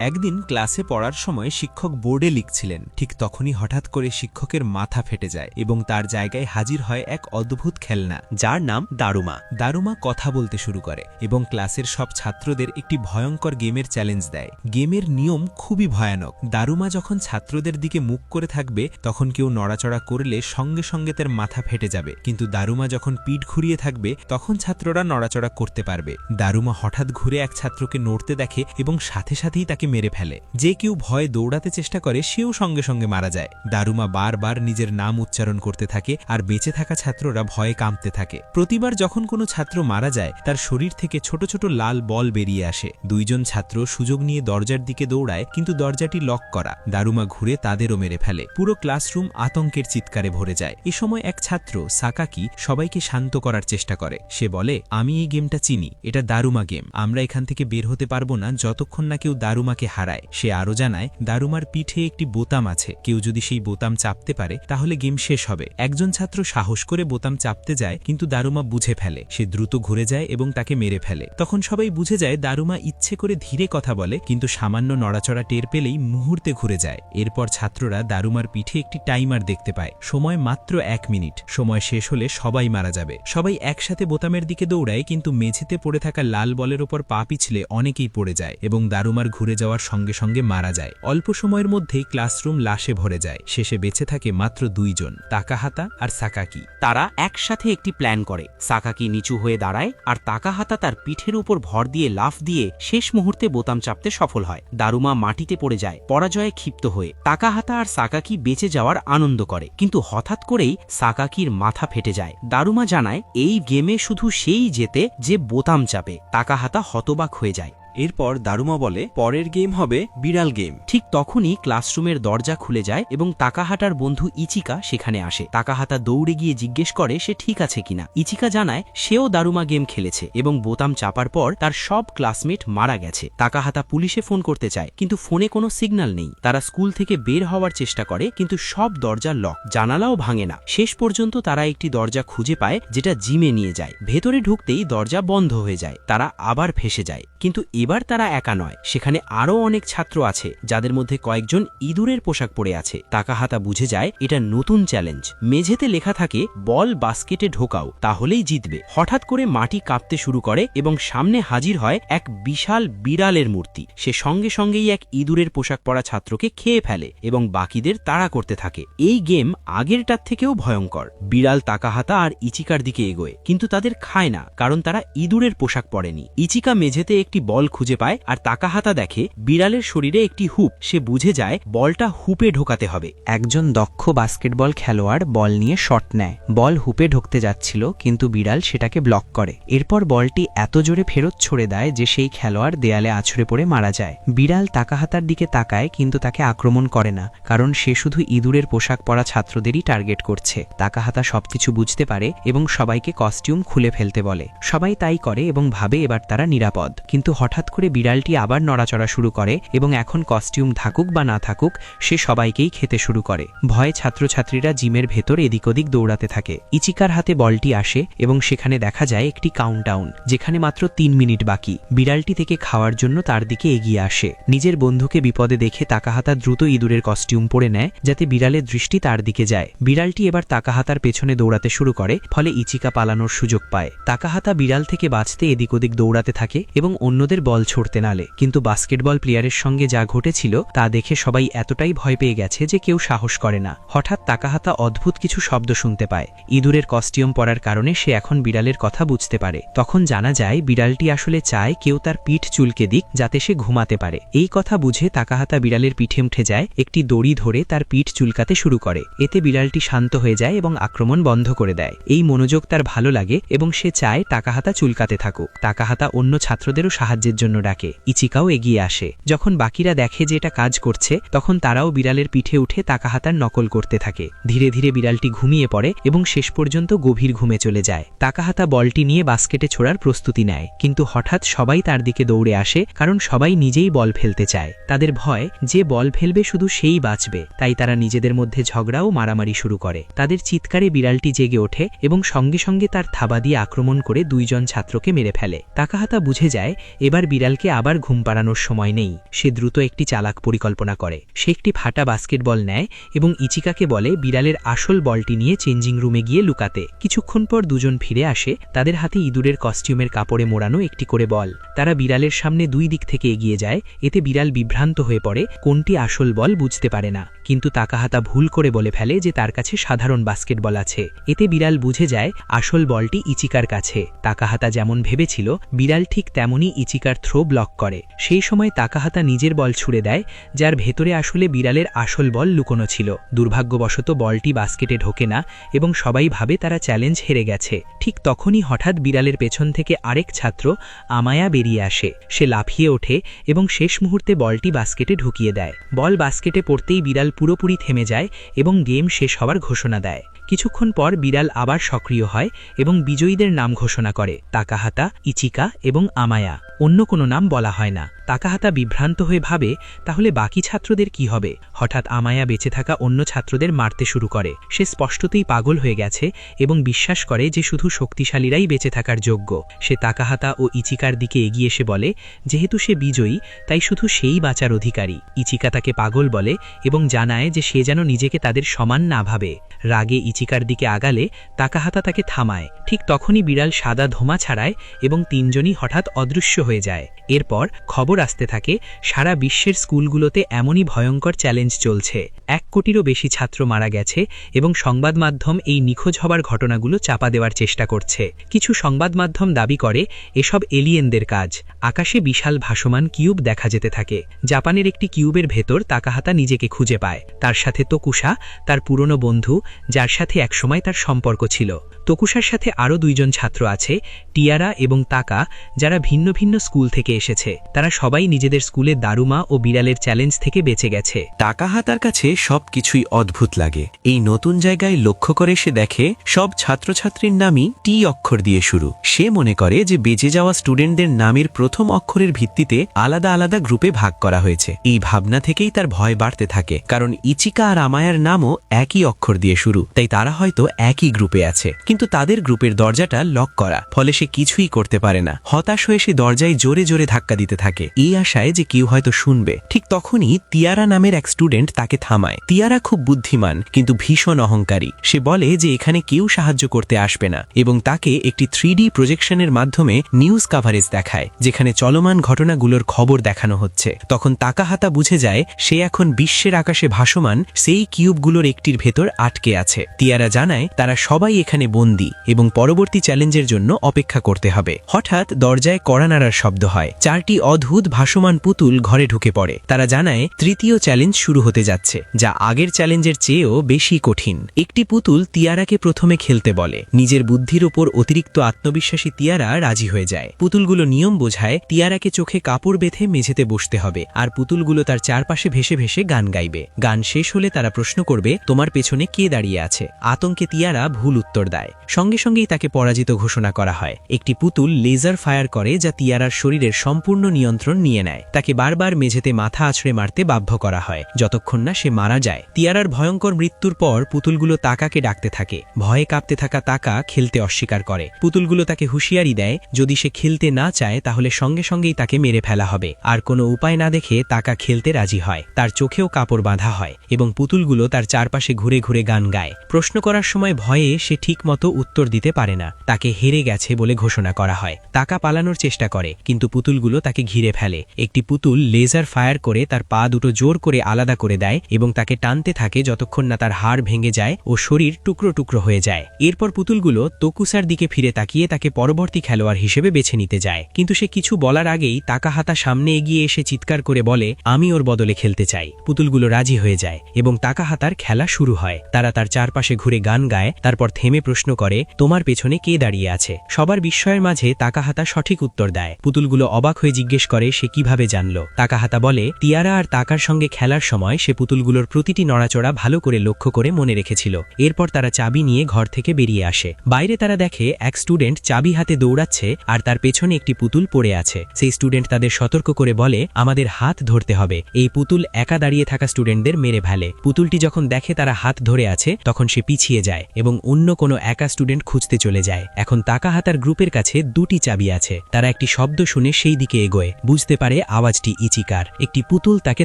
একদিন ক্লাসে পড়ার সময় শিক্ষক বোর্ডে লিখছিলেন, ঠিক তখনই হঠাৎ করে শিক্ষকের মাথা ফেটে যায় এবং তার জায়গায় হাজির হয় এক অদ্ভুত খেলনা, যার নাম দারুমা। দারুমা কথা বলতে শুরু করে এবং ক্লাসের সব ছাত্রদের একটি ভয়ঙ্কর গেমের চ্যালেঞ্জ দেয়। গেমের নিয়ম খুবই ভয়ানক। দারুমা যখন ছাত্রদের দিকে মুখ করে থাকবে, তখন কেউ নড়াচড়া করলে সঙ্গে সঙ্গে তার মাথা ফেটে যাবে। কিন্তু দারুমা যখন পিঠ ঘুরিয়ে থাকবে, তখন ছাত্ররা নড়াচড়া করতে পারবে। দারুমা হঠাৎ ঘুরে এক ছাত্রকে নড়তে দেখে এবং সাথে সাথেই তাকে মেরে ফেলে। যে কেউ ভয়ে দৌড়াতে চেষ্টা করে, সেও সঙ্গে সঙ্গে মারা যায়। দারুমা বারবার নিজের নাম উচ্চারণ করতে থাকে আর বেঁচে থাকা ছাত্ররা ভয়ে কাঁপতে থাকে। প্রতিবার যখন কোনো ছাত্র মারা যায়, তার শরীর থেকে ছোট ছোট লাল বল বেরিয়ে আসে। দুইজন ছাত্র সুযোগ নিয়ে দরজার দিকে দৌড়ায়, কিন্তু দরজাটি লক করা। দারুমা ঘুরে তাদেরও মেরে ফেলে। পুরো ক্লাসরুম আতঙ্কের চিৎকারে ভরে যায়। এ সময় এক ছাত্র, সাকাকি, সবাইকে শান্ত করার চেষ্টা করে। সে বলে, আমি এই গেমটা চিনি। এটা দারুমা গেম। আমরা এখান থেকে বের হতে পারব না। যতক্ষণ না কেউ দারুমাকে হারায়। সে আরও জানায়, দারুমার পিঠে একটি বোতাম আছে। কেউ যদি সেই বোতাম চাপতে পারে, তাহলে গেম শেষ হবে। একজন ছাত্র সাহস করে বোতাম চাপতে যায়, কিন্তু দারুমা বুঝে ফেলে। সে দ্রুত ঘুরে যায় এবং তাকে মেরে ফেলে। তখন সবাই বুঝে যায়, দারুমা ইচ্ছে করে ধীরে কথা বলে, কিন্তু সামান্য নড়াচড়া টের পেলেই মুহূর্তে ঘুরে যায়। এরপর ছাত্ররা দারুমার পিঠে একটি টাইমার দেখতে পায়। সময় মাত্র এক মিনিট। সময় শেষ হলে সবাই মারা যাবে। সবাই একসাথে বোতামের দিকে দৌড়ায়, কিন্তু মেঝেতে পড়ে থাকা লাল বলের ওপর পা পিছলে অনেকেই পড়ে যায় এবং দারুমার ঘুরে যাওয়ার সঙ্গে সঙ্গে মারা যায়। অল্প সময়ের মধ্যেই ক্লাসরুম লাশে ভরে যায়। শেষে বেঁচে থাকে মাত্র দুইজন তাকাহাতা আর সাকাকি। তারা একসাথে একটি প্ল্যান করে। সাকাকি নিচু হয়ে দাঁড়ায় আর তাকাহাতা তার পিঠের উপর ভর দিয়ে লাফ দিয়ে শেষ মুহূর্তে বোতাম চাপতে সফল হয়। দারুমা মাটিতে পড়ে যায়, পরাজয়ে ক্ষিপ্ত হয়ে। তাকাহাতা আর সাকাকি বেঁচে যাওয়ার আনন্দ করে। কিন্তু হঠাৎ করেই সাকাকির মাথা ফেটে যায়। দারুমা জানায়, এই গেমে শুধু সেই জেতে যে বোতাম চাপে। তাকাহাতা হতবাক হয়ে যায়। এরপর দারুমা বলে, পরের গেম হবে বিড়াল গেম। ঠিক তখনই ক্লাসরুমের দরজা খুলে যায় এবং তাকাহাটার বন্ধু ইচিকা সেখানে আসে। তাকাহাতা দৌড়ে গিয়ে জিজ্ঞেস করে, সে ঠিক আছে কিনা ইচিকা জানায়, সেও দারুমা গেম খেলেছে এবং বোতাম চাপার পর তার সব ক্লাসমেট মারা গেছে। তাকাহাতা পুলিশে ফোন করতে চায়, কিন্তু ফোনে কোনো সিগন্যাল নেই। তারা স্কুল থেকে বের হওয়ার চেষ্টা করে, কিন্তু সব দরজা লক, জানালাও ভাঙে না। শেষ পর্যন্ত তারা একটি দরজা খুঁজে পায়, যেটা জিমে নিয়ে যায়। ভেতরে ঢুকতেই দরজা বন্ধ হয়ে যায়। তারা আবার ফেসে যায়। কিন্তু এবার তারা একা নয়। সেখানে আরও অনেক ছাত্র আছে, যাদের মধ্যে কয়েকজন ইঁদুরের পোশাক পরে আছে। তাকাহাতা বুঝে যায়, এটা নতুন চ্যালেঞ্জ। মেঝেতে লেখা থাকে, বল বাস্কেটে ঢোকাও, তাহলেই জিতবে। হঠাৎ করে মাটি কাঁপতে শুরু করে এবং সামনে হাজির হয় এক বিশাল বিড়ালের মূর্তি। সে সঙ্গে সঙ্গেই এক ইঁদুরের পোশাক পরা ছাত্রকে খেয়ে ফেলে এবং বাকিদের তাড়া করতে থাকে। এই গেম আগেরটার থেকেও ভয়ঙ্কর। বিড়াল তাকাহাতা আর ইচিকার দিকে এগোয়, কিন্তু তাদের খায় না, কারণ তারা ইঁদুরের পোশাক পরেনি। ইচিকা মেঝেতে একটি বল খুঁজে পায় আর তাকাহাতা দেখে বিড়ালের শরীরে একটি হুপ। সে বুঝে যায় বলটা হুপে ঢোকাতে হবে। একজন দক্ষ বাস্কেটবল খেলোয়াড় বল নিয়ে শট নেয়। বল হুপে ঢুকতে যাচ্ছিল, কিন্তু বিড়াল সেটাকে ব্লক করে। এরপর বলটি এত জোরে ফেরত ছড়ে দেয় যে সেই খেলোয়াড় দেয়ালে আছড়ে পড়ে মারা যায়। বিড়াল তাকাহাতার দিকে তাকায়, কিন্তু তাকে আক্রমণ করে না, কারণ সে শুধু ইঁদুরের পোশাক পরা ছাত্রদেরই টার্গেট করছে। তাকাহাতা সবকিছু বুঝতে পারে এবং সবাইকে কস্টিউম খুলে ফেলতে বলে। সবাই তাই করে এবং ভাবে এবার তারা নিরাপদ। কিন্তু হঠাৎ করে বিড়ালটি আবার নড়াচড়া শুরু করে এবং এখন কস্টিউম থাকুক বা না থাকুক, সে সবাইকেই খেতে শুরু করে। ভয়ে ছাত্রছাত্রীরা জিমের ভেতর এদিক ওদিক দৌড়াতে থাকে। ইচিকার হাতে বলটি আসে এবং সেখানে দেখা যায় একটি কাউন্টডাউন যেখানে মাত্র তিন মিনিট বাকি। বিড়ালটি থেকে খাওয়ার জন্য তার দিকে এগিয়ে আসে। নিজের বন্ধুকে বিপদে দেখে তাকাহাতা দ্রুত ইঁদুরের কস্টিউম পরে নেয়, যাতে বিড়ালের দৃষ্টি তার দিকে যায়। বিড়ালটি এবার তাকাহাতার পেছনে দৌড়াতে শুরু করে, ফলে ইচিকা পালানোর সুযোগ পায়। তাকাহাতা বিড়াল থেকে বাঁচতে এদিক ওদিক দৌড়াতে থাকে এবং অন্যদের বল ছড়তে নালে। কিন্তু বাস্কেটবল প্লেয়ারের সঙ্গে যা ঘটেছিল, তা দেখে সবাই এতটাই ভয় পেয়ে গেছে যে কেউ সাহস করে না। হঠাৎ তাকাহাতা অদ্ভুত কিছু শব্দ শুনতে পায়। ইঁদুরের কস্টিউম পরার কারণে সে এখন বিড়ালের কথা বুঝতে পারে। তখন জানা যায়, বিড়ালটি আসলে চায় কেউ তার পিঠ চুলকে দিক, যাতে সে ঘুমাতে পারে। এই কথা বুঝে তাকাহাতা বিড়ালের পিঠে উঠে যায়, একটি দড়ি ধরে তার পিঠ চুলকাতে শুরু করে। এতে বিড়ালটি শান্ত হয়ে যায় এবং আক্রমণ বন্ধ করে দেয়। এই মনোযোগ তার ভালো লাগে এবং সে চায় তাকাহাতা চুলকাতে থাকুক। তাকাহাতা অন্য ছাত্রদেরও সাহায্যের জন্য ডাকে, ইচিকাও এগিয়ে আসে। যখন বাকিরা দেখে যে এটা কাজ করছে, তখন তারাও বিড়ালের পিঠে উঠে তাকাহাতার নকল করতে থাকে। ধীরে ধীরে বিড়ালটি ঘুমিয়ে পড়ে এবং শেষ পর্যন্ত গভীর ঘুমে চলে যায়। তাকাহাতা বলটি নিয়ে বাস্কেটে ছোড়ার প্রস্তুতি নেয়, কিন্তু হঠাৎ সবাই তার দিকে দৌড়ে আসে, কারণ সবাই নিজেই বল ফেলতে চায়। তাদের ভয়, যে বল ফেলবে শুধু সেই বাঁচবে, তাই তারা নিজেদের মধ্যে ঝগড়া ও মারামারি শুরু করে। তাদের চিৎকারে বিড়ালটি জেগে ওঠে এবং সঙ্গে সঙ্গে তার থাবা দিয়ে আক্রমণ করে দুইজন ছাত্রকে মেরে ফেলে। তাকাহাতা বুঝে যায়, এবার বিড়ালকে আবার ঘুম পাড়ানোর সময় নেই। সে দ্রুত একটি চালাক পরিকল্পনা করে। সে একটি ফাটা বাস্কেটবল নেয় এবং ইচিকাকে বলে বিড়ালের আসল বলটি নিয়ে চেঞ্জিং রুমে গিয়ে লুকাতে। কিছুক্ষণ পর দুজন ফিরে আসে। তাদের হাতে ইঁদুরের কস্টিউমের কাপড়ে মোড়ানো একটি করে বল। তারা বিড়ালের সামনে দুই দিক থেকে এগিয়ে যায়। এতে বিড়াল বিভ্রান্ত হয়ে পড়ে। কোনটি আসল বল বুঝতে পারে না। কিন্তু তাকাহাতা ভুল করে বলে ফেলে যে তার কাছে সাধারণ বাস্কেটবল আছে। এতে বিড়াল বুঝে যায়, আসল বলটি ইচিকার কাছে। তাকাহাতা যেমন ভেবেছিল, বিড়াল ঠিক তেমনই ইচিকার থ্রো ব্লক করে। সেই সময় তাকাহাতা নিজের বল ছুড়ে দেয়, যার ভেতরে আসলে বিড়ালের আসল বল লুকোনো ছিল। দুর্ভাগ্যবশত বলটি বাস্কেটে ঢোকে না এবং সবাই ভাবে তারা চ্যালেঞ্জ হেরে গেছে। ঠিক তখনই হঠাৎ বিড়ালের পেছন থেকে আরেক ছাত্র আমায়া বেরিয়ে আসে। সে লাফিয়ে ওঠে এবং শেষ মুহূর্তে বলটি বাস্কেটে ঢুকিয়ে দেয়। বল বাস্কেটে পড়তেই বিড়াল পুরোপুরি থেমে যায় এবং গেম শেষ হওয়ার ঘোষণা দেয়। কিছুক্ষণ পর বিড়াল আবার সক্রিয় হয় এবং বিজয়ীদের নাম ঘোষণা করে, তাকাহাতা, ইচিকা এবং আমায়া। অন্য কোনো নাম বলা হয় না। তাকাহাতা বিভ্রান্ত হয়ে ভাবে, তাহলে বাকি ছাত্রদের কি হবে? হঠাৎ আমায়া বেঁচে থাকা অন্য ছাত্রদের মারতে শুরু করে। সে স্পষ্টতই পাগল হয়ে গেছে এবং বিশ্বাস করে যে শুধু শক্তিশালীরাই বেঁচে থাকার যোগ্য। সে তাকাহাতা ও ইচিকার দিকে এগিয়ে এসে বলে, যেহেতু সে বিজয়ী, তাই শুধু সেই বাঁচার অধিকারী। ইচিকা তাকে পাগল বলে এবং জানায় যে সে যেন নিজেকে তাদের সমান না ভাবে। রাগে ইচিকার দিকে আগালে তাকাহাতা তাকে থামায়। ঠিক তখনই বিড়াল সাদা ধোমা ছাড়ায় এবং তিনজনই হঠাৎ অদৃশ্য হয়ে যায়। এরপর খবর আসতে থাকে, সারা বিশ্বের স্কুলগুলোতে এমনই ভয়ঙ্কর চ্যালেঞ্জ চলছে। এক কোটিরও বেশি ছাত্র মারা গেছে এবং সংবাদ মাধ্যম এই নিখোঁজ হবার ঘটনাগুলো চাপা দেওয়ার চেষ্টা করছে। কিছু সংবাদ মাধ্যম দাবি করে, এসব এলিয়েনদের কাজ। আকাশে বিশাল ভাসমান কিউব দেখা যেতে থাকে। জাপানের একটি কিউবের ভেতর তাকাহাতা নিজেকে খুঁজে পায়। তার সাথে তোকুশা তার পুরনো বন্ধু, যার সাথে একসময় তার সম্পর্ক ছিল। তোকুশার সাথে আরও দুইজন ছাত্র আছে, টিয়ারা এবং তাকা, যারা ভিন্ন ভিন্ন স্কুল থেকে এসেছে। তারা সবাই নিজেদের স্কুলে দারুমা ও বিড়ালের চ্যালেঞ্জ থেকে বেঁচে গেছে। তাকাহাতার কাছে সবকিছুই অদ্ভুত লাগে। এই নতুন জায়গায় লক্ষ্য করে সে দেখে, সব ছাত্রছাত্রীর নামই টি অক্ষর দিয়ে শুরু। সে মনে করে যে বেঁচে যাওয়া স্টুডেন্টদের নামের প্রথম অক্ষরের ভিত্তিতে আলাদা আলাদা গ্রুপে ভাগ করা হয়েছে। এই ভাবনা থেকেই তার ভয় বাড়তে থাকে, কারণ ইচিকা আর আমায়ার নামও একই অক্ষর দিয়ে শুরু, তাই তারা হয়তো একই গ্রুপে আছে। কিন্তু তাদের গ্রুপের দরজাটা লক করা, ফলে সে কিছুই করতে পারে না। হতাশ হয়ে সে দরজায় জোরে জোরে ধাক্কা দিতে থাকে। এই আশায় যে কেউ হয়তো শুনবে। ঠিক তখনই তিয়ারা নামের এক স্টুডেন্ট তাকে থামায়। তিয়ারা খুব বুদ্ধিমান, কিন্তু ভীষণ অহংকারী। সে বলে যে এখানে কেউ সাহায্য করতে আসবে না এবং তাকে একটি থ্রি প্রজেকশনের মাধ্যমে নিউজ কাভারেজ দেখায়, যেখানে চলমান ঘটনাগুলোর খবর দেখানো হচ্ছে। তখন তাকাহাতা বুঝে যায়, সে এখন বিশ্বের আকাশে ভাসমান সেই কিউবগুলোর একটির ভেতর আটকে আছে। তিয়ারা জানায়, তারা সবাই এখানে বন্দী। এবং পরবর্তী চ্যালেঞ্জের জন্য অপেক্ষা করতে হবে। হঠাৎ দরজায় কড়া নাড়ার শব্দ হয়। চারটি অদ্ভুত ভাসমান পুতুল ঘরে ঢুকে পড়ে। তারা জানায়, তৃতীয় চ্যালেঞ্জ শুরু হতে যাচ্ছে, যা আগের চ্যালেঞ্জের চেয়েও বেশি কঠিন। একটি পুতুল তিয়ারাকে প্রথমে খেলতে বলে। নিজের বুদ্ধির ওপর অতিরিক্ত আত্মবিশ্বাসী তিয়ারা রাজি হয়ে যায়। পুতুলগুলো নিয়ম বোঝায়, তিয়ারাকে চোখে কাপড় বেঁধে মেঝেতে বসতে হবে, আর পুতুলগুলো তার চারপাশে ভেসে ভেসে গান গাইবে। গান শেষ হলে তারা প্রশ্ন করবে, তোমার পেছনে কে দাঁড়িয়ে আছে? আতঙ্কে তিয়ারা ভুল উত্তর দেয়। সঙ্গে সঙ্গেই তাকে পরাজিত ঘোষণা করা হয়। একটি পুতুল লেজার ফায়ার করে যা তিয়ারার শরীরের সম্পূর্ণ নিয়ন্ত্রণ নিয়ে নেয়। তাকে বারবার মেঝেতে মাথা আছড়ে মারতে বাধ্য করা হয়। যতক্ষণ না সে মারা যায়, তিয়ারার ভয়ঙ্কর মৃত্যুর পর পুতুলগুলো তাকাকে ডাকতে থাকে। ভয়ে কাঁপতে থাকা তাকা খেলতে অস্বীকার করে। পুতুলগুলো তাকে হুঁশিয়ারি দেয়, যদি সে খেলতে না চায়, তাহলে সঙ্গে সঙ্গেই তাকে মেরে ফেলা হবে। আর কোনো উপায় না দেখে তাকা খেলতে রাজি হয়। তার চোখেও কাপড় বাঁধা হয় এবং পুতুলগুলো তার চারপাশে ঘুরে ঘুরে গান গায়। প্রশ্ন করার সময় ভয়ে সে ঠিকমতো উত্তর দিতে পারে না। তাকে হেরে গেছে বলে ঘোষণা করা হয়। তাকা পালানোর চেষ্টা করে, কিন্তু পুতুলগুলো তাকে ঘিরে ফেলে। একটি পুতুল লেজার ফায়ার করে তার পা দুটো জোর করে আলাদা করে দেয় এবং তাকে টানতে থাকে যতক্ষণ না তার হাড় ভেঙে যায় ও শরীর টুকরো টুকরো হয়ে যায়। এরপর পুতুলগুলো তোকুসার দিকে ফিরে তাকিয়ে তাকে পরবর্তী খেলোয়াড় হিসেবে বেছে নিতে যায়। কিন্তু সে কিছু বলার আগেই তাকা হাতা সামনে এগিয়ে এসে চিৎকার করে বলে, আমি ওর বদলে খেলতে চাই। পুতুলগুলো রাজি হয়ে যায় এবং তাকা হাতার খেলা শুরু হয়। তারা তার চারপাশে ঘুরে গান গায়, তারপর থেমে প্রশ্ন করে, তোমার পেছনে কে দাঁড়িয়ে আছে? সবার বিস্ময়ের মাঝে তাকাহাতা সঠিক উত্তর দেয়। পুতুলগুলো অবাক হয়ে জিজ্ঞেস করে, সে কীভাবে জানল? তাকাহাতা বলে, তিয়ারা আর তাকার সঙ্গে খেলার সময় সে পুতুলগুলোর প্রতিটি নড়াচড়া ভালো করে লক্ষ্য করে মনে রেখেছিল। এরপর তারা চাবি নিয়ে ঘর থেকে বেরিয়ে আসে। বাইরে তারা দেখে, এক স্টুডেন্ট চাবি হাতে দৌড়াচ্ছে আর তার পেছনে একটি পুতুল পড়ে আছে। সেই স্টুডেন্ট তাদের সতর্ক করে বলে, আমাদের হাত ধরতে হবে। এই পুতুল একা দাঁড়িয়ে থাকা স্টুডেন্টদের মেরে ফেলে। পুতুলটি যখন দেখে তারা হাত ধরে আছে, তখন সে পিছিয়ে যায় এবং অন্য কোনো একা স্টুডেন্ট খুঁজতে চলে যায়। এখন তাকাহাতার গ্রুপের কাছে দুটি চাবি আছে। তারা একটি শব্দ শুনে সেই দিকে এগোয়। বুঝতে পারে আওয়াজটি ইচিকার। একটি পুতুল তাকে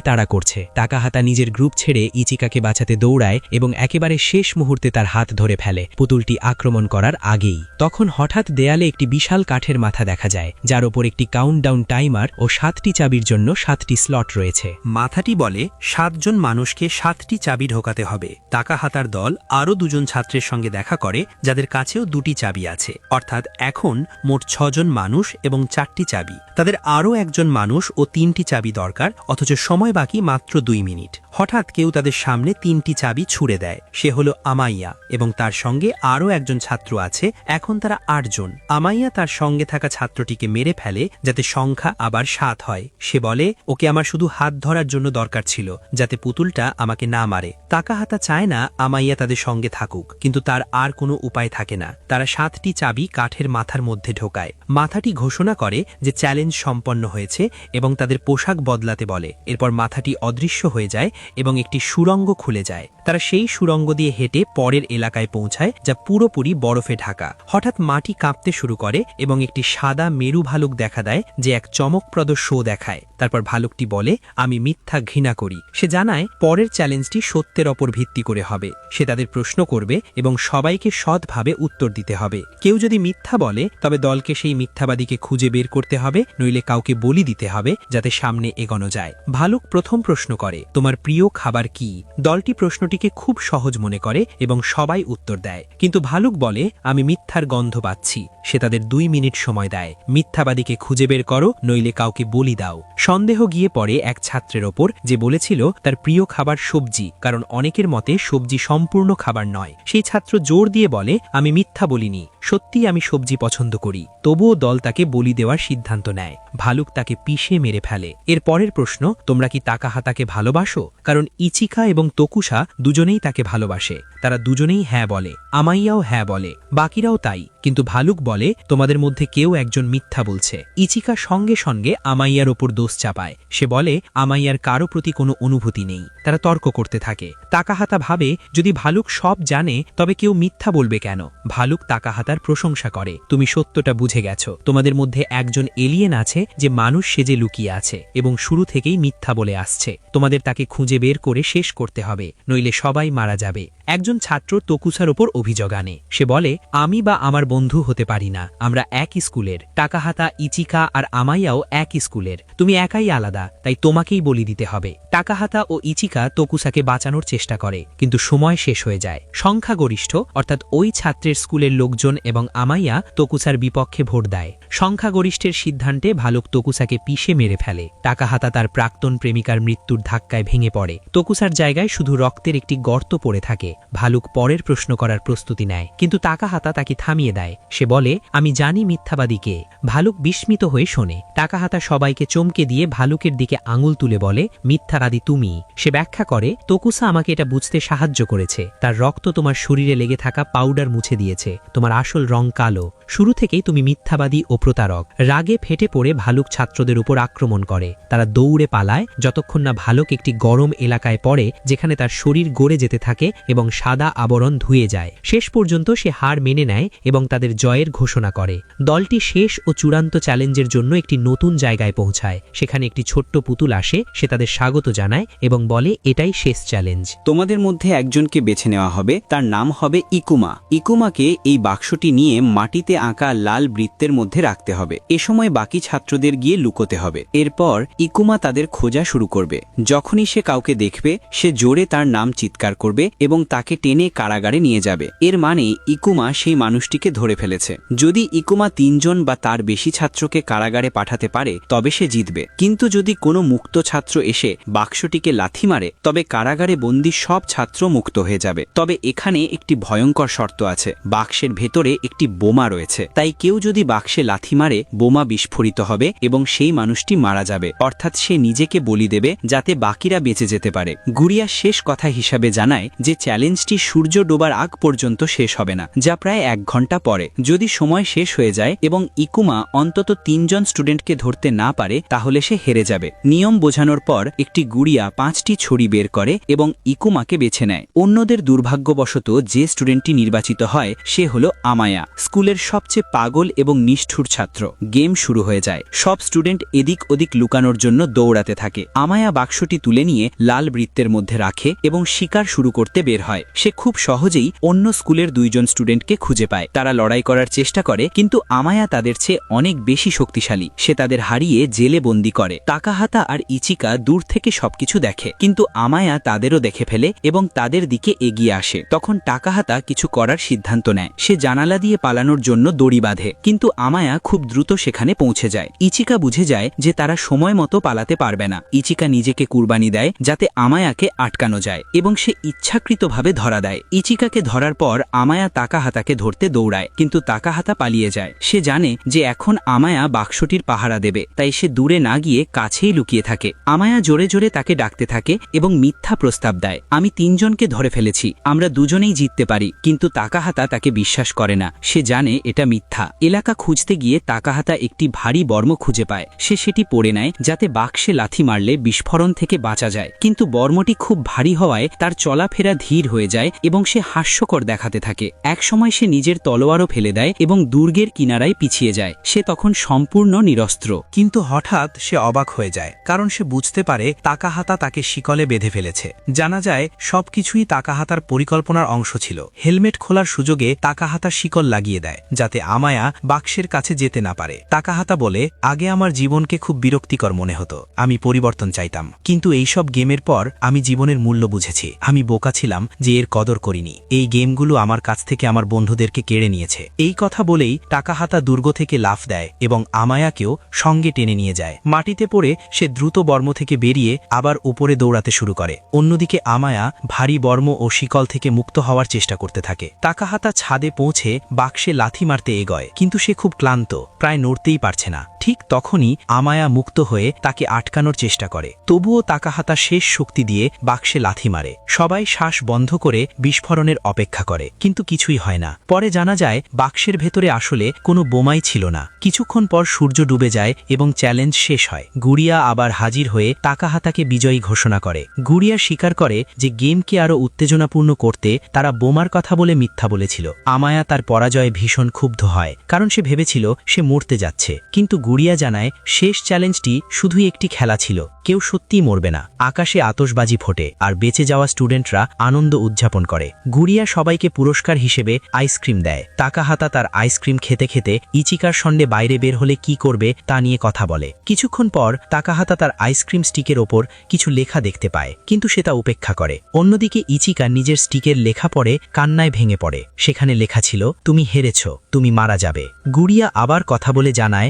তাড়া করছে। তাকাহাতা নিজের গ্রুপ ছেড়ে ইচিকাকে বাঁচাতে দৌড়ায় এবং একেবারে শেষ মুহূর্তে তার হাত ধরে ফেলে। পুতুলটি আক্রমণ করার আগেই। তখন হঠাৎ দেয়ালে একটি বিশাল কাঠের মাথা দেখা যায়, যার ওপর একটি কাউন্টডাউন টাইমার ও সাতটি চাবির জন্য সাতটি স্লট রয়েছে। মাথাটি বলে, সাতজন মানুষকে সাতটি চাবি ঢোকাতে হবে। তাকাহাতার দল আরও দুজন ছাত্রের সঙ্গে দেখা করে যাদের কাছেও দুটি চাবি আছে। অর্থাৎ এখন মোট ছজন মানুষ এবং চারটি চাবি। তাদের আরও একজন মানুষ ও তিনটি চাবি দরকার, অথচ সময় বাকি মাত্র দুই মিনিট। হঠাৎ কেউ তাদের সামনে তিনটি চাবি ছুড়ে দেয়। সে হলো আমাইয়া এবং তার সঙ্গে আরও একজন ছাত্র আছে। এখন তারা আটজন। আমাইয়া তার সঙ্গে থাকা ছাত্রটিকে মেরে ফেলে, যাতে সংখ্যা আবার সাত হয়। সে বলে, ওকে আমার শুধু হাত ধরার জন্য দরকার ছিল, যাতে পুতুলটা আমাকে না মারে। তাকাহাতা চায় না আমাইয়া তাদের সঙ্গে থাকুক, কিন্তু তার আর কোনো উপায় থাকে না। তারা সাতটি চাবি কাঠের মাথার মধ্যে ঢোকায়। মাথাটি ঘোষণা করে যে চ্যালেঞ্জ সম্পন্ন হয়েছে এবং তাদের পোশাক বদলাতে বলে। এরপর মাথাটি অদৃশ্য হয়ে যায় এবং একটি সুরঙ্গ খুলে যায়। তারা সেই সুরঙ্গ দিয়ে হেঁটে পরের এলাকায় পৌঁছায়, যা পুরোপুরি বরফে ঢাকা। হঠাৎ মাটি কাঁপতে শুরু করে এবং একটি সাদা মেরু ভালুক দেখা দেয়, যে এক চমকপ্রদ শো দেখায়। তারপর ভালুকটি বলে, আমি মিথ্যা ঘৃণা করি। সে জানায়, পরের চ্যালেঞ্জটি সত্যের ওপর ভিত্তি করে হবে। সে তাদের প্রশ্ন করবে এবং সবাইকে সৎভাবে উত্তর দিতে হবে। কেউ যদি মিথ্যা বলে, তবে দলকে সেই মিথ্যাবাদীকে খুঁজে বের করতে হবে, নইলে কাউকে বলি দিতে হবে, যাতে সামনে এগোনো যায়। ভালুক প্রথম প্রশ্ন করে, তোমার প্রিয় খাবার কি? দলটি প্রশ্নটিকে খুব সহজ মনে করে এবং সবাই উত্তর দেয়। কিন্তু ভালুক বলে, আমি মিথ্যার গন্ধ পাচ্ছি, সে তাদের দুই মিনিট সময় দেয়। মিথ্যাবাদীকে খুঁজে বের করো, নইলে কাউকে বলি দাও। সন্দেহ গিয়ে পড়ে এক ছাত্রের ওপর, যে বলেছিল, তার প্রিয় খাবার সবজি। কারণ অনেকের মতে, সবজি সম্পূর্ণ খাবার নয়। সেই ছাত্র জোর দিয়ে বলে আমি মিথ্যা বলিনি। সত্যিই আমি সবজি পছন্দ করি। তবুও দল তাকে বলি দেওয়ার সিদ্ধান্ত নেয়। ভালুক তাকে পিষে মেরে ফেলে। এর পরের প্রশ্ন, তোমরা কি তাকাহাতাকে ভালোবাসো? কারণ ইচিকা এবং তকুষা দুজনেই তাকে ভালোবাসে। তারা দুজনেই হ্যাঁ বলে। আমাইয়াও হ্যাঁ বলে। বাকিরাও তাই। কিন্তু ভালুক বলে, তোমাদের মধ্যে কেউ একজন মিথ্যা বলছে। ইচিকা সঙ্গে সঙ্গে আমাইয়ার ওপর দোষ চাপায়। সে বলে, আমাইয়ার কারও প্রতি কোনো অনুভূতি নেই। তারা তর্ক করতে থাকে। তাকাহাতা ভাবে, যদি ভালুক সব জানে, তবে কেউ মিথ্যা বলবে কেন? ভালুক তাকাহাতার প্রশংসা করে। তুমি সত্যটা বুঝে গেছো। তোমাদের মধ্যে একজন এলিয়েন আছে, যে মানুষ সেজে লুকিয়ে আছে, এবং শুরু থেকেই মিথ্যা বলে আসছে। তোমাদের তাকে খুঁজে বের করে শেষ করতে হবে, নইলে সবাই মারা যাবে। একজন ছাত্র তকুসার ওপর অভিযোগ আনে। সে বলে, আমি বা আমার বন্ধু হতে পারি না। আমরা একই স্কুলের। টাকাহাতা, ইচিকা আর আমাইয়াও একই স্কুলের। তুমি একাই আলাদা, তাই তোমাকেই বলি দিতে হবে। টাকাহাতা ও ইচিকা তকুসাকে বাঁচানোর চেষ্টা করে, কিন্তু সময় শেষ হয়ে যায়। সংখ্যাগরিষ্ঠ, অর্থাৎ ওই ছাত্রের স্কুলের লোকজন এবং আমাইয়া তকুসার বিপক্ষে ভোট দেয়। সংখ্যাগরিষ্ঠের সিদ্ধান্তে ভালুক তকুসাকে পিষে মেরে ফেলে। টাকাহাতা তার প্রাক্তন প্রেমিকার মৃত্যুর ধাক্কায় ভেঙে পড়ে। তকুসার জায়গায় শুধু রক্তের একটি গর্ত পড়ে থাকে। ভালুক পরের প্রশ্ন করার প্রস্তুতি নেয়, কিন্তু তাকাহাতা তাকে থামিয়ে দেয়। সে বলে, আমি জানি মিথ্যাবাদী কে। ভালুক বিস্মিত হয়ে শোনে। টাকাহাতা সবাইকে চমকে দিয়ে ভালুকের দিকে আঙুল তুলে বলে মিথ্যাবাদী তুমি। সে ব্যাখ্যা করে, তকুসা আমাকে এটা বুঝতে সাহায্য করেছে। তার রক্ত তোমার শরীরে লেগে থাকা পাউডার মুছে দিয়েছে। তোমার আসল রং কালো। শুরু থেকেই তুমি মিথ্যাবাদী ও প্রতারক। রাগে ফেটে পড়ে ভালুক ছাত্রদের উপর আক্রমণ করে। তারা দৌড়ে পালায়, যতক্ষণ না ভালুক একটি গরম এলাকায় পড়ে, যেখানে তার শরীর গড়ে যেতে থাকে এবং সাদা আবরণ ধুয়ে যায়। শেষ পর্যন্ত সে হার মেনে নেয় এবং তাদের জয়ের ঘোষণা করে। দলটি শেষ ও চূড়ান্ত চ্যালেঞ্জের জন্য একটি নতুন জায়গায় পৌঁছায়। সেখানে একটি ছোট্ট পুতুল আসে, সে তাদের স্বাগত জানায় এবং বলে, এটাই শেষ চ্যালেঞ্জ। তোমাদের মধ্যে একজনকে বেছে নেওয়া হবে, তার নাম হবে ইকুমা। ইকুমাকে এই বাক্সটি নিয়ে মাটিতে আঁকা লাল বৃত্তের মধ্যে রাখতে হবে। এ সময় বাকি ছাত্রদের গিয়ে লুকোতে হবে। এরপর ইকুমা তাদের খোঁজা শুরু করবে। যখনই সে কাউকে দেখবে, সে জোরে তার নাম চিৎকার করবে এবং তাকে টেনে কারাগারে নিয়ে যাবে। এর মানে ইকুমা সেই মানুষটিকে ধরে ফেলেছে। যদি ইকুমা তিনজন বা তার বেশি ছাত্রকে কারাগারে পাঠাতে পারে, তবে সে জিতবে। কিন্তু যদি কোনো মুক্ত ছাত্র এসে বাক্সটিকে লাথি মারে, তবে কারাগারে বন্দি সব ছাত্র মুক্ত হয়ে যাবে। তবে এখানে একটি ভয়ঙ্কর শর্ত আছে। বাক্সের ভেতরে একটি বোমা রয়েছে। তাই কেউ যদি বাক্সে লাথি মারে, বোমা বিস্ফোরিত হবে এবং সেই মানুষটি মারা যাবে। অর্থাৎ সে নিজেকে বলি দেবে, যাতে বাকিরা বেঁচে যেতে পারে। গুড়িয়া শেষ কথা হিসাবে জানায় যে চ্যালেঞ্জটি সূর্য ডোবার আগ পর্যন্ত শেষ হবে না, যা প্রায় এক ঘণ্টা পরে। যদি সময় শেষ হয়ে যায় এবং ইকুমা অন্তত তিনজন স্টুডেন্টকে ধরতে না পারে, তাহলে সে হেরে যাবে। নিয়ম বোঝানোর পর একটি গুড়িয়া পাঁচটি ছড়ি বের করে এবং ইকুমাকে বেছে নেয়। অন্যদের দুর্ভাগ্যবশত যে স্টুডেন্টটি নির্বাচিত হয়, সে হল আমায়া, স্কুলের সবচেয়ে পাগল এবং নিষ্ঠুর ছাত্র। গেম শুরু হয়ে যায়। সব স্টুডেন্ট এদিক ওদিক লুকানোর জন্য দৌড়াতে থাকে। আমায়া বাক্সটি তুলে নিয়ে লাল বৃত্তের মধ্যে রাখে এবং শিকার শুরু করতে বের হয়। সে খুব সহজেই অন্য স্কুলের দুইজন স্টুডেন্টকে খুঁজে পায়। তারা লড়াই করার চেষ্টা করে, কিন্তু আমায়া তাদের চেয়ে অনেক বেশি শক্তিশালী। সে তাদের হারিয়ে জেলে বন্দি করে। তাকাহাতা আর ইচিকা দূর থেকে সবকিছু দেখে। কিন্তু আমায়া তাদেরও দেখে ফেলে এবং তাদের দিকে এগিয়ে আসে। তখন টাকাহাতা কিছু করার সিদ্ধান্ত নেয়। সে জানালা দিয়ে পালানোর জন্য দড়ি বাঁধে। কিন্তু আমায়া খুব দ্রুত সেখানে পৌঁছে যায়। ইচিকা বুঝে যায় যে তারা সময় মতো পালাতে পারবে না। ইচিকা নিজেকে কুরবানি দেয় যাতে আমায়াকে আটকানো যায় এবং সে ইচ্ছাকৃতভাবে ধরা দেয়। ইচিকাকে ধরার পর আমায়া তাকাহাতাকে ধরতে দৌড়ায়, কিন্তু তাকাহাতা পালিয়ে যায়। সে জানে যে এখন আমায়া বাক্সটির পাহারা দেবে, তাই সে দূরে না গিয়ে কাছেই লুকিয়ে থাকে। আমায়া জোরে জোরে তাকে ডাকতে থাকে এবং মিথ্যা প্রস্তাব দেয়, আমি তিনজনকে ধরে ফেলেছি, আমরা দুজনেই জিততে পারি। কিন্তু তাকাহাতা তাকে বিশ্বাস করে না। সে জানে এটা মিথ্যা। এলাকা খুঁজতে গিয়ে তাকাহাতা একটি ভারী বর্ম খুঁজে পায়। সে সেটি পড়ে নেয়, যাতে বাক্সে লাথি মারলে বিস্ফোরণ থেকে বাঁচা যায়। কিন্তু বর্মটি খুব ভারী হওয়ায় তার চলাফেরা ধীর হয়ে যায় এবং সে হাস্যকর দেখাতে থাকে। একসময় সে নিজের তলোয়ারও ফেলে দেয় এবং দুর্গের কিনারায় পিছিয়ে যায়। সে তখন সম্পূর্ণ নিরস্ত্র। কিন্তু হঠাৎ সে অবাক হয়ে যায়, কারণ সে বুঝতে পারে তাকাহাতা তাকে শিকলে বেঁধে ফেলেছে। জানা যায়, সবকিছুই তাকাহাতার পরিকল্পনার অংশ ছিল। হেলমেট খোলার সুযোগে তাকাহাতা শিকল লাগিয়ে দেয়, যাতে আমায়া বাক্সের কাছে যেতে না পারে। তাকাহাতা বলে, আগে আমার জীবনকে খুব বিরক্তিকর মনে হতো। আমি পরিবর্তন চাইতাম। কিন্তু এইসব গেমের পর আমি জীবনের মূল্য বুঝেছি। আমি বোকা ছিলাম যে এর কদর করিনি। এই গেমগুলো আমার কাছ থেকে আমার বন্ধুদেরকে কেড়ে নিয়েছে। এই কথা বলেই টাকাহাতা দুর্গ থেকে লাফ দেয় এবং আমায়াকেও সঙ্গে টেনে নিয়ে যায়। মাটিতে পড়ে সে দ্রুত বর্ম থেকে বেরিয়ে আবার উপরে দৌড়াতে শুরু করে। অন্যদিকে আমায়া ভারী বর্ম ও শিকল থেকে মুক্ত হওয়ার চেষ্টা করতে থাকে। তাকাহাতা ছাদে পৌঁছে বাক্সে লাথি মারতে এগোয়, কিন্তু সে খুব ক্লান্ত, প্রায় নড়তেই পারছে না। ঠিক তখনই আমায়া মুক্ত হয়ে তাকে আটকানোর চেষ্টা করে। তবুও তাকাহাতা শেষ শক্তি দিয়ে বাক্সে লাথি মারে। সবাই শ্বাস বন্ধ করে বিস্ফোরণের অপেক্ষা করে, কিন্তু কিছুই হয় না। পরে জানা যায়, বাক্সের ভেতরে আসলে কোনো বোমাই ছিল না। কিছুক্ষণ পর সূর্য ডুবে যায় এবং চ্যালেঞ্জ শেষ হয়। গুড়িয়া আবার হাজির হয়ে তাকাহাতাকে বিজয়ী ঘোষণা করে। গুড়িয়া স্বীকার করে যে গেমকে আরও উত্তেজনাপূর্ণ করতে তারা বোমার কথা বলে মিথ্যা বলেছিল। আমায়া তার পরাজয়ে ভীষণ ক্ষুব্ধ হয়, কারণ সে ভেবেছিল সে মরতে যাচ্ছে। কিন্তু গুড়িয়া জানায়, শেষ চ্যালেঞ্জটি শুধুই একটি খেলা ছিল, কেউ সত্যিই মরবে না। আকাশে আতসবাজি ফোটে, আর বেঁচে যাওয়া স্টুডেন্টরা আনন্দ উদযাপন করে। গুড়িয়া সবাইকে পুরস্কার হিসেবে আইসক্রিম দেয়। তাকাহাতা তার আইসক্রিম খেতে খেতে ইচিকার সন্ডে বাইরে বের হলে কি করবে তা নিয়ে কথা বলে। কিছুক্ষণ পর তাকাহাতা তার আইসক্রিম স্টিকের ওপর কিছু লেখা দেখতে পায়, কিন্তু সে তা উপেক্ষা করে। অন্যদিকে ইচিকা নিজের স্টিকের লেখা পড়ে, কান্নায় ভেঙে পড়ে। সেখানে লেখা ছিল, তুমি হেরেছ, তুমি মারা যাবে। গুড়িয়া আবার কথা বলে জানায়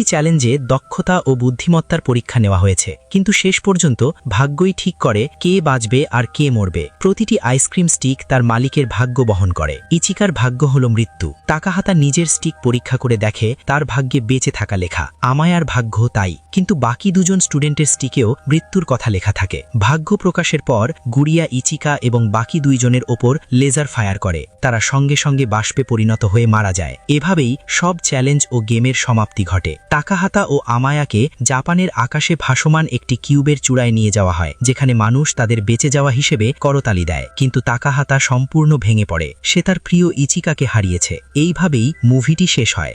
প্রতিটি চ্যালেঞ্জে দক্ষতা ও বুদ্ধিমত্তার পরীক্ষা নেওয়া হয়েছে। কিন্তু শেষ পর্যন্ত ভাগ্যই ঠিক করে কে বাঁচবে আর কে মরবে। প্রতিটি আইসক্রিম স্টিক তার মালিকের ভাগ্য বহন করে। ইচিকার ভাগ্য হল মৃত্যু। তাকাহাতা নিজের স্টিক পরীক্ষা করে দেখে তার ভাগ্যে বেঁচে থাকা লেখা। আমায়ার ভাগ্য তাই। কিন্তু বাকি দুজন স্টুডেন্টের স্টিকেও মৃত্যুর কথা লেখা থাকে। ভাগ্য প্রকাশের পর গুড়িয়া ইচিকা এবং বাকি দুইজনের ওপর লেজার ফায়ার করে। তারা সঙ্গে সঙ্গে বাষ্পে পরিণত হয়ে মারা যায়। এভাবেই সব চ্যালেঞ্জ ও গেমের সমাপ্তি ঘটে। তাকাহাতা ও আমায়াকে জাপানের আকাশে ভাসমান একটি কিউবের চূড়ায় নিয়ে যাওয়া হয়, যেখানে মানুষ তাদের বেঁচে যাওয়া হিসেবে করতালি দেয়। কিন্তু তাকাহাতা সম্পূর্ণ ভেঙে পড়ে। সে তার প্রিয় ইচিকাকে হারিয়েছে। এইভাবেই মুভিটি শেষ হয়।